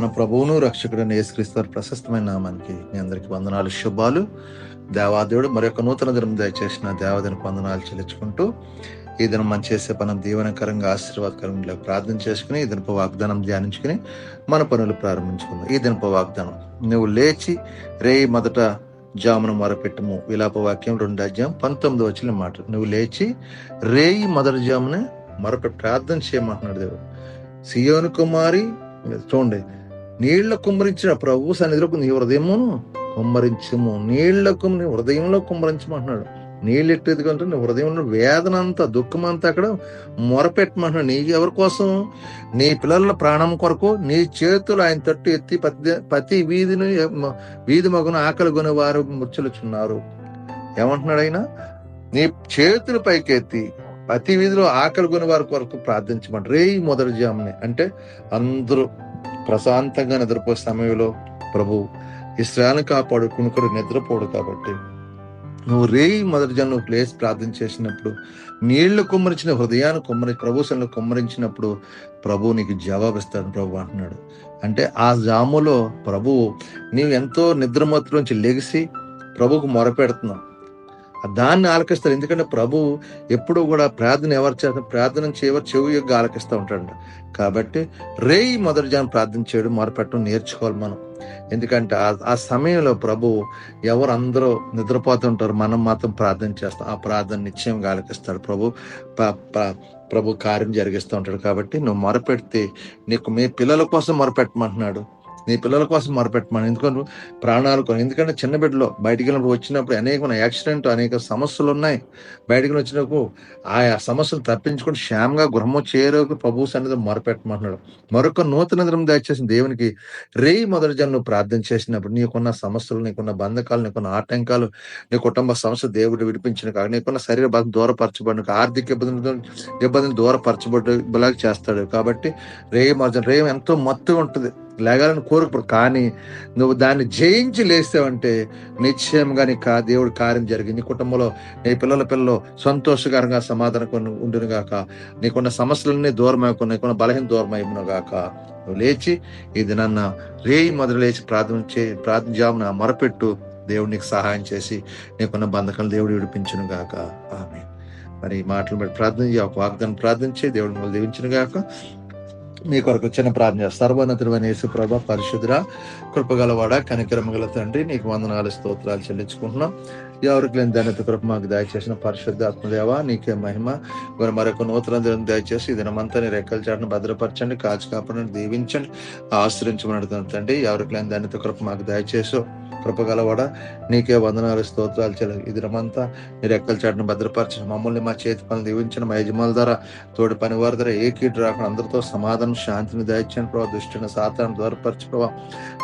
మన ప్రభువును రక్షకుడని యేసుక్రీస్తు ప్రశస్తమైన నామానికి మీ అందరికీ వందనాలు శుభాలు. దేవాదేవుడు మరొక నూతన దినం దయచేసిన దేవదిన వందనాలు చెల్లించుకుంటూ ఈ దినం మనం చేసే పనం దీవనకరంగా ఆశీర్వాదకరంగా ప్రార్థన చేసుకుని ఈ దినపు వాగ్దానం ధ్యానించుకుని మన పనులు ప్రారంభించుకుందాం. ఈ దినపు వాగ్దానం నువ్వు లేచి రేయి మొదట జామును మొరపెట్టము. విలాప వాక్యం రెండు అధ్యాయం పంతొమ్మిది వచ్చిన మాట. నువ్వు లేచి రేయి మొదటి జామునే మరొక ప్రార్థన చేయమంటున్నాడు దేవుడు. సియోను కుమారి చూడండి నీళ్ళ కుమ్మరించిన ప్రభు సన్నిధిలోకి నీ హృదయమును కుమ్మరించము. నీళ్ళకు నీ హృదయంలో కుమ్మరించమంటున్నాడు. నీళ్ళు ఎట్టేది కంటే నీ హృదయంలో వేదన అంతా దుఃఖం అంతా అక్కడ మొరపెట్టమంటున్నాడు. నీ ఎవరి కోసం? నీ పిల్లల ప్రాణం కొరకు నీ చేతులు ఆయన తట్టు ఎత్తి ప్రతి ప్రతి వీధిని వీధి మగున ఆకలి కొని వారు ముచ్చలుచున్నారు. ఏమంటున్నాడు ఆయన? నీ చేతులు పైకెత్తి ప్రతి వీధిలో ఆకలి కొని వారి కొరకు ప్రార్థించమంటారు రే మొదటి జాముని. అంటే అందరూ ప్రశాంతంగా నిద్రపోయే సమయంలో ప్రభు ఇస్రాయల్ని కాపాడు కునుకడు నిద్రపోడు కాబట్టి. నువ్వు రేయి మొదటి జన్మ ప్లేస్ ప్రార్థన చేసినప్పుడు నీళ్ళు కుమ్మరించిన హృదయాన్ని కుమ్మరి ప్రభు కుమ్మరించినప్పుడు ప్రభు నీకు జవాబిస్తాడు ప్రభు అంటున్నాడు. అంటే ఆ జాములో ప్రభు నీవు ఎంతో నిద్రమత్తులోంచి లెగిసి ప్రభుకు మొరపెడుతున్నావు. దాన్ని ఆలకిస్తారు. ఎందుకంటే ప్రభు ఎప్పుడు కూడా ప్రార్థన ఎవరు చేస్తారు ప్రార్థన చేయవరు చెవి యొక్క ఆలకిస్తూ ఉంటాడు కాబట్టి రేయి మొదటి ప్రార్థన చేయడం మొరపెట్టడం నేర్చుకోవాలి మనం. ఎందుకంటే ఆ సమయంలో ప్రభు ఎవరు అందరూ నిద్రపోతుంటారు. మనం మాత్రం ప్రార్థన చేస్తాం. ఆ ప్రార్థన నిశ్చయంగా ఆలకిస్తాడు ప్రభు. ప్రభు కార్యం జరిగిస్తూ ఉంటాడు. కాబట్టి నువ్వు మొరపెడితే నీకు మీ పిల్లల కోసం మొరపెట్టమంటున్నాడు. నీ పిల్లల కోసం మొరపెట్టమని. ఎందుకంటే ప్రాణాలు కొని. ఎందుకంటే చిన్న బిడ్డలో బయటికి వెళ్ళినప్పుడు వచ్చినప్పుడు అనేకమైన యాక్సిడెంట్ అనేక సమస్యలు ఉన్నాయి. బయటికి వచ్చినప్పుడు ఆయా సమస్యలు తప్పించుకుని శ్యామ్గా గృహము చేరకు ప్రభు సన్నిధి మొరపెట్టమంటున్నాడు. మరొక నూతన దినం దయచేసిన దేవునికి రేయి మొదటి జన్ను ప్రార్థన చేసినప్పుడు నీకున్న సమస్యలు నీకున్న బంధకాలు నీకున్న ఆటంకాలు నీ కుటుంబ సమస్య దేవుడు విడిపించిన కాక నీకున్న శరీర బాధ దూరపరచబడిన ఆర్థిక ఇబ్బందులు ఇబ్బందులు దూరపరచబడి చేస్తాడు. కాబట్టి రేయి మొదటి రేయం ఎంతో మత్తుగా ఉంటుంది. లేగాలని కోరుకు కానీ నువ్వు దాన్ని జయించి లేస్తావంటే నిశ్చయంగా నీ కా దేవుడి కార్యం జరిగింది. నీ కుటుంబంలో నీ పిల్లల పిల్లలు సంతోషకరంగా సమాధానం ఉండును గాక నీకున్న సమస్యలన్నీ దూరం అయిపోయి నీకున్న బలహీన దూరం అయిపోయిన గాక నువ్వు లేచి ఈ దినాన్న రేయి మొదలు లేచి ప్రార్థన చే ప్రార్థన జామున మొరపెట్టు. దేవుడు నీకు సహాయం చేసి నీకున్న బంధకాలు దేవుడు విడిపించును గాక ఆమె మరి మాటలు బట్టి ప్రార్థన వాగ్దానం ప్రార్థించి దేవుడు మిమ్మల్ని దీవించిన గాక మీ కొరకు చిన్న ప్రార్థన సర్వోన్నతుడైన యేసు ప్రభ పరిశుద్ధుర కృపగలవాడ కనికరమగల తండ్రి నీకు వందనాలు స్తోత్రాలు చెల్లించుకుంటున్నాం. ఎవరికి లేని ధన్యత కృప మాకు దయచేసిన పరిశుద్ధ ఆత్మదేవ నీకే మహిమ. మరి మరొక నూతన దినం దయచేసి ఈ దినమంతా నీ రెక్కల చాటును భద్రపరచండి కాచి కాపాడండి దీవించండి ఆశ్రయించమని తండ్రి. ఎవరికి లేని ధన్యత కృప మాకు దయచేసి. కృపగలవాడ? నీకే వందనాలు స్తోత్రాలు చెల్లి. ఈ దినమంతా మీరు ఎక్కల చాటును భద్రపరిచిన మమ్మల్ని మా చేతి పనులు దీవించిన మా యజమానుల ద్వారా తోటి పని వారి ద్వారా ఏ కీడు రాకుండా అందరితో సమాధానం శాంతిని దయచండి ప్రభావ దృష్టిని సాతాన్ని దూరపరచు ప్రభావ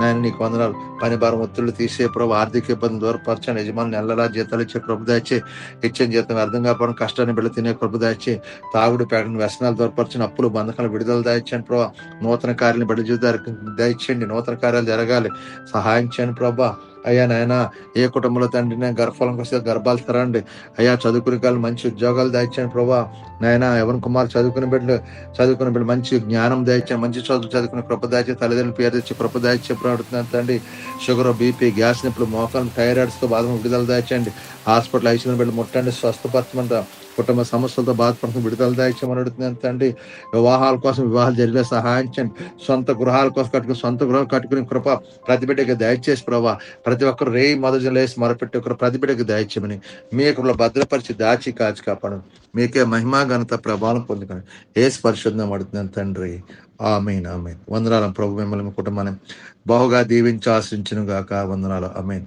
నేను నీకు వందనాలు. పని భారం ఒత్తిళ్ళు తీసే ప్రభావ ఆర్థిక ఇబ్బంది దూరపరచండి యజమానులు నెలలా జీతాలు ఇచ్చే కృప దాచే ఇచ్చిన జీతం అర్థం కాకపోవడం కష్టాన్ని బిడ్డ తినే కృప దాచే తాగుడు పేడని వ్యసనాలు దూరపరచండి అప్పులు బంధకాలు విడుదల దాయించండి ప్రభావ నూతన కార్యాలను బిడ్డ జీవితానికి దయచేయండి. నూతన కార్యాలు జరగాలి. సహాయం చేయండి ప్రభా. అయ్యా నాయన ఏ కుటుంబంలో తండ్రి గర్భఫలం వస్తే గర్భాలు తరండి. అయ్యా చదువుకుని కాళ్ళు మంచి ఉద్యోగాలు దాయించండి ప్రభా. నాయన ఎవరి కుమార్ చదువుకుని బిడ్డలు చదువుకుని బిడ్డలు మంచి జ్ఞానం దాయించండి మంచి చదువు చదువుకుని కృప దాచి తల్లిదండ్రులు పేరు తెచ్చి కృప దాచి ప్రాడుతున్నాను తండ్రి. షుగర్ బీపీ గ్యాస్ నిప్పులు మోకాలు థైరాయిడ్స్తో బాధ విడుదల దాచండి హాస్పిటల్ ఐసీలో బిడ్డలు ముట్టండి స్వస్థపరచమంటారు. కుటుంబ సమస్యలతో బాధపడుతున్న విడుదల దాయిచ్చమని అడుగుతున్నాను తండ్రి వివాహాల కోసం వివాహాలు జరిగే సహాయించండి సొంత గృహాల కోసం కట్టుకుని సొంత గృహాలు కట్టుకుని కృప ప్రతి బిడ్డకి దయచేసి ప్రభా ప్రతి ఒక్కరు రేయి మొదటి లేసి మొరపెట్టి ఒకరు ప్రతి బిడ్డకి దయచేయమని మీ యొక్క భద్రపరిచి దాచి కాచి కాపాడు మీకే మహిమా ఘనత ప్రభావం పొందుకొని ఏ స్పర్శంగా అడుగుతున్నాను తండ్రి. Amen amen. వందనాలు ప్రభు మిమ్మల్ని కుటుంబాన్ని బహుగా దీవించి ఆశ్రించను గాక వందనాలు ఆమెన్.